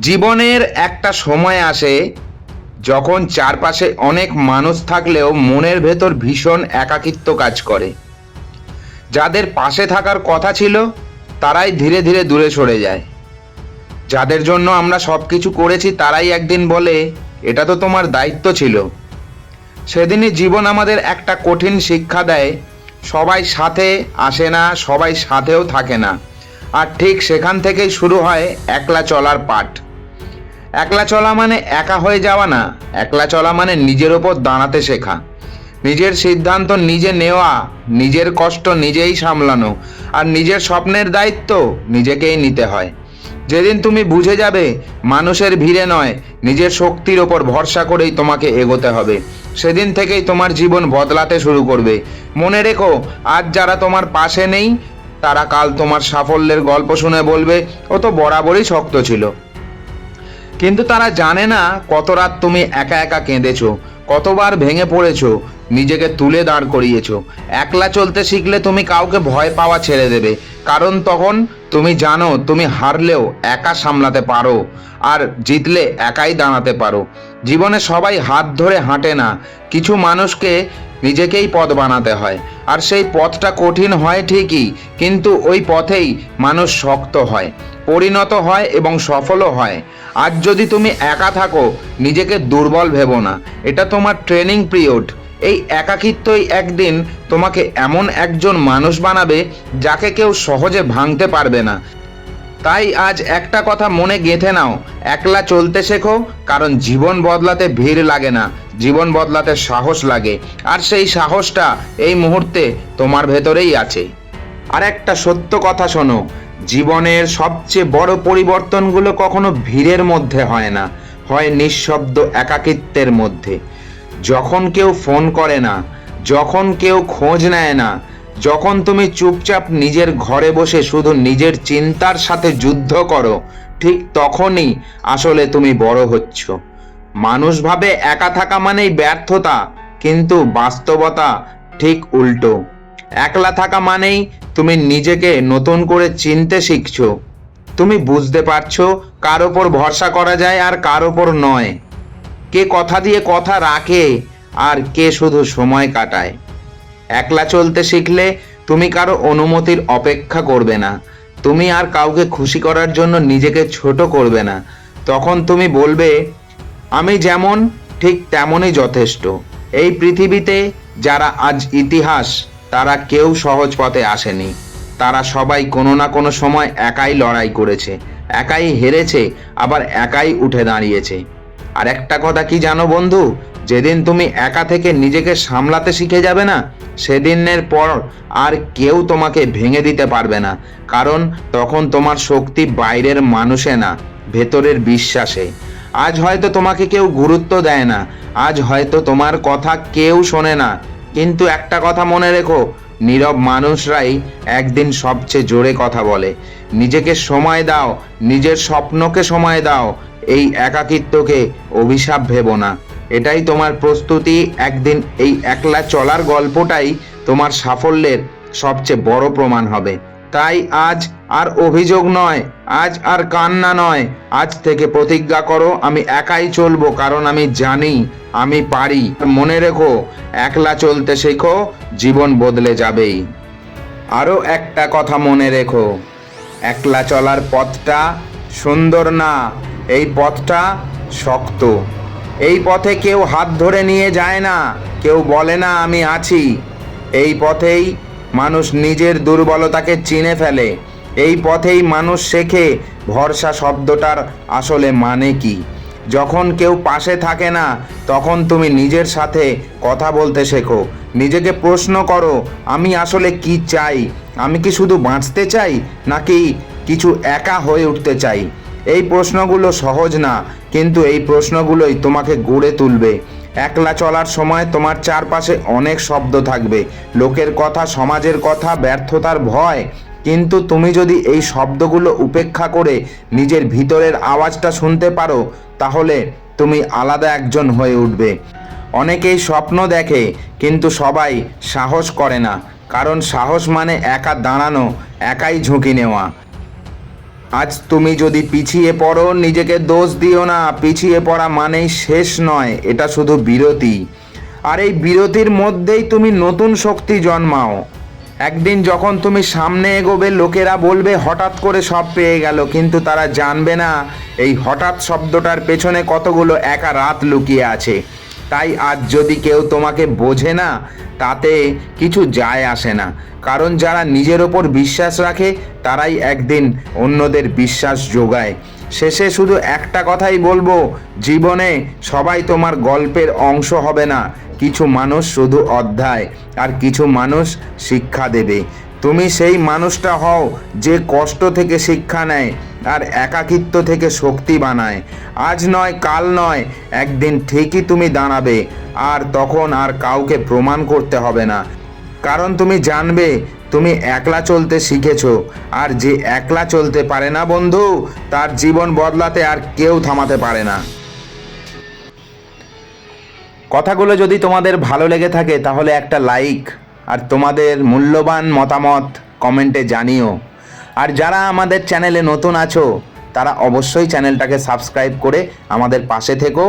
জীবনের একটা সময় আসে যখন চারপাশে অনেক মানুষ থাকলেও মনের ভেতর ভীষণ একাকিত্ব কাজ করে। যাদের পাশে থাকার কথা ছিল, তারাই ধীরে ধীরে দূরে সরে যায়। যাদের জন্য আমরা সব কিছু করেছি, তারাই একদিন বলে, এটা তো তোমার দায়িত্ব ছিল। সেদিনই জীবন আমাদের একটা কঠিন শিক্ষা দেয়, সবাই সাথে আসে না, সবাই সাথেও থাকে না। আর ঠিক সেখান থেকেই শুরু হয় একলা চলার পাঠ। একলা চলা মানে একা হয়ে যাওয়া না, একলা চলা মানে নিজের ওপর দাঁড়াতে শেখা। নিজের সিদ্ধান্ত নিজে নেওয়া, নিজের কষ্ট নিজেই সামলানো, আর নিজের স্বপ্নের দায়িত্ব নিজেকেই নিতে হয়। যেদিন তুমি বুঝে যাবে মানুষের ভিড়ে নয়, নিজের শক্তির ওপর ভরসা করেই তোমাকে এগোতে হবে। সেদিন থেকেই তোমার জীবন বদলাতে শুরু করবে। মনে রেখো, আজ যারা তোমার পাশে নেই তারা কাল তোমার সাফল্যের গল্প শুনে বলবে, ও তো বরাবরই শক্ত ছিল। কিন্তু তারা জানে না কত রাত তুমি একা একা কেঁদেছো, কতবার ভেঙে পড়েছো, নিজেকে তুলে দাঁড় করিয়েছো। একলা চলতে শিখলে তুমি কাউকে ভয় পাওয়া ছেড়ে দেবে, কারণ তখন তুমি জানো, তুমি হারলেও একা সামলাতে পারো আর জিতলে একাই দাঁড়াতে পারো। জীবনে সবাই হাত ধরে হাঁটে না, কিছু মানুষকে নিজেকেই পথ বানাতে হয়। আর সেই পথটা কঠিন হয় ঠিকই, কিন্তু ওই পথেই মানুষ শক্ত হয়, পরিণত হয় এবং সফলও হয়। আজ যদি তুমি একা থাকো, নিজেকে দুর্বল ভেবো না। এটা তোমার ট্রেনিং পিরিয়ড। এই একাকিত্বই একদিন তোমাকে এমন একজন মানুষ বানাবে যাকে কেউ সহজে ভাঙতে পারবে না। তাই আজ একটা কথা মনে গেঁথে নাও, একলা চলতে শেখো, কারণ জীবন বদলাতে ভিড় লাগে না, জীবন বদলাতে সাহস লাগে, আর সেই সাহসটা এই মুহূর্তে তোমার ভেতরেই আছে। আর একটা সত্য কথা শোনো, জীবনের সবচেয়ে বড় পরিবর্তনগুলো কখনো ভিড়ের মধ্যে হয় না, হয় নিঃশব্দ একাকিত্বের মধ্যে। যখন কেউ ফোন করে না, যখন কেউ খোঁজ নেয় না, যখন তুমি চুপচাপ নিজের ঘরে বসে শুধু নিজের চিন্তার সাথে যুদ্ধ করো, ঠিক তখনই আসলে তুমি বড় হচ্ছ। মানুষ ভাবে একা থাকা মানেই ব্যর্থতা, কিন্তু বাস্তবতা ঠিক উল্টো। একলা থাকা মানেই তুমি নিজেকে নতুন করে চিনতে শিখছো। তুমি বুঝতে পারছ কার ওপর ভরসা করা যায় আর কার ওপর নয়। কে কথা দিয়ে কথা রাখে আর কে শুধু সময় কাটায়। একলা চলতে শিখলে তুমি কারও অনুমতির অপেক্ষা করবে না। তুমি আর কাউকে খুশি করার জন্য নিজেকে ছোট করবে না। তখন তুমি বলবে, আমি যেমন, ঠিক তেমনই যথেষ্ট। এই পৃথিবীতে যারা আজ ইতিহাস, তারা কেউ সহজ পথে আসেনি। তারা সবাই কোনো না কোনো সময় একাই লড়াই করেছে, একাই হেরেছে, আবার একাই উঠে দাঁড়িয়েছে। আর একটা কথা কি জানো বন্ধু? যেদিন তুমি একা থেকে নিজেকে সামলাতে শিখে যাবে না, সেদিনের পর আর কেউ তোমাকে ভেঙে দিতে পারবে না। কারণ তখন তোমার শক্তি বাইরের মানুষে না, ভেতরের বিশ্বাসে। আজ হয়তো তোমাকে কেউ গুরুত্ব দেয় না, আজ হয়তো তোমার কথা কেউ শোনে না। কিন্তু একটা কথা মনে রেখো, নীরব মানুষরাই একদিন সবচেয়ে জোরে কথা বলে। নিজেকে সময় দাও, নিজের স্বপ্নকে সময় দাও এই একাকিত্বকে অভিশাপ ভেবো না। এটাই তোমার প্রস্তুতি, একদিন এই একলা চলার গল্পটাই তোমার সাফল্যের সবচেয়ে বড় প্রমাণ হবে। তাই আজ আর অভিযোগ নয়, আজ আর কান্না নয়, আজ থেকে প্রতিজ্ঞা করো, আমি একাই চলবো, কারণ আমি জানি, আমি পারি। মনে রেখো, একলা চলতে শেখো, জীবন বদলে যাবেই। আরও একটা কথা মনে রেখো, একলা চলার পথটা সুন্দর না এই পথটা শক্ত। এই পথে কেউ হাত ধরে নিয়ে যায় না, কেউ বলে না, আমি আছি। এই পথেই মানুষ নিজের দুর্বলতাকে চিনে ফেলে। এই পথেই মানুষ শেখে ভরসা শব্দটার আসলে মানে কি। যখন কেউ পাশে থাকে না, তখন তুমি নিজের সাথে কথা বলতে শেখো। নিজেকে প্রশ্ন করো, আমি আসলে কি চাই? আমি কি শুধু বাঁচতে চাই, নাকি কিছু একা হয়ে উঠতে চাই? এই প্রশ্নগুলো সহজ না, কিন্তু এই প্রশ্নগুলোই তোমাকে গড়ে তুলবে। একলা চলার সময় তোমার চারপাশে অনেক শব্দ থাকবে। লোকের কথা, সমাজের কথা, ব্যর্থতার ভয়। কিন্তু তুমি যদি এই শব্দগুলো উপেক্ষা করে নিজের ভিতরের আওয়াজটা শুনতে পারো, তাহলে তুমি আলাদা একজন হয়ে উঠবে। অনেকেই স্বপ্ন দেখে, কিন্তু সবাই সাহস করে না। কারণ সাহস মানে একা দাঁড়ানো, একাই ঝুঁকি নেওয়া। আজ তুমি যদি পিছিয়ে পড়ো, নিজেকে দোষ দিও না। পিছিয়ে পড়া মানেই শেষ নয়, এটা শুধু বিরতি। আর এই বিরতির মধ্যেই তুমি নতুন শক্তি জন্মাও। একদিন যখন তুমি সামনে এগোবে, লোকেরা বলবে, হঠাৎ করে সব পেয়ে গেল। কিন্তু তারা জানবে না, এই হঠাৎ শব্দটার পেছনে কতগুলো একা রাত লুকিয়ে আছে। তাই আজ যদি কেউ তোমাকে বোঝে না, তাতে কিছু যায় আসে না। কারণ যারা নিজের ওপর বিশ্বাস রাখে, তারাই একদিন অন্যদের বিশ্বাস যোগায়। শেষে শুধু একটা কথাই বলব, জীবনে সবাই তোমার গল্পের অংশ হবে না, কিছু মানুষ শুধু অধ্যায়, আর কিছু মানুষ শিক্ষা দেবে। তুমি সেই মানুষটা হও যে কষ্ট থেকে শিক্ষা নেয় আর একাকিত্ব থেকে শক্তি বানায়। আজ নয়, কাল নয়, একদিন ঠিকই তুমি দাঁড়াবে, আর তখন আর কাউকে প্রমাণ করতে হবে না। কারণ তুমি জানবে, তুমি একলা চলতে শিখেছো, আর যে একলা চলতে পারে না বন্ধু, তার জীবন বদলাতে আর কেউ থামাতে পারে না। কথাগুলো যদি তোমাদের ভালো লেগে থাকে, তাহলে একটা লাইক আর তোমাদের মূল্যবান মতামত কমেন্টে জানিও। আর যারা আমাদের চ্যানেলে নতুন আছো তারা অবশ্যই চ্যানেলটাকে সাবস্ক্রাইব করে আমাদের পাশে থেকো।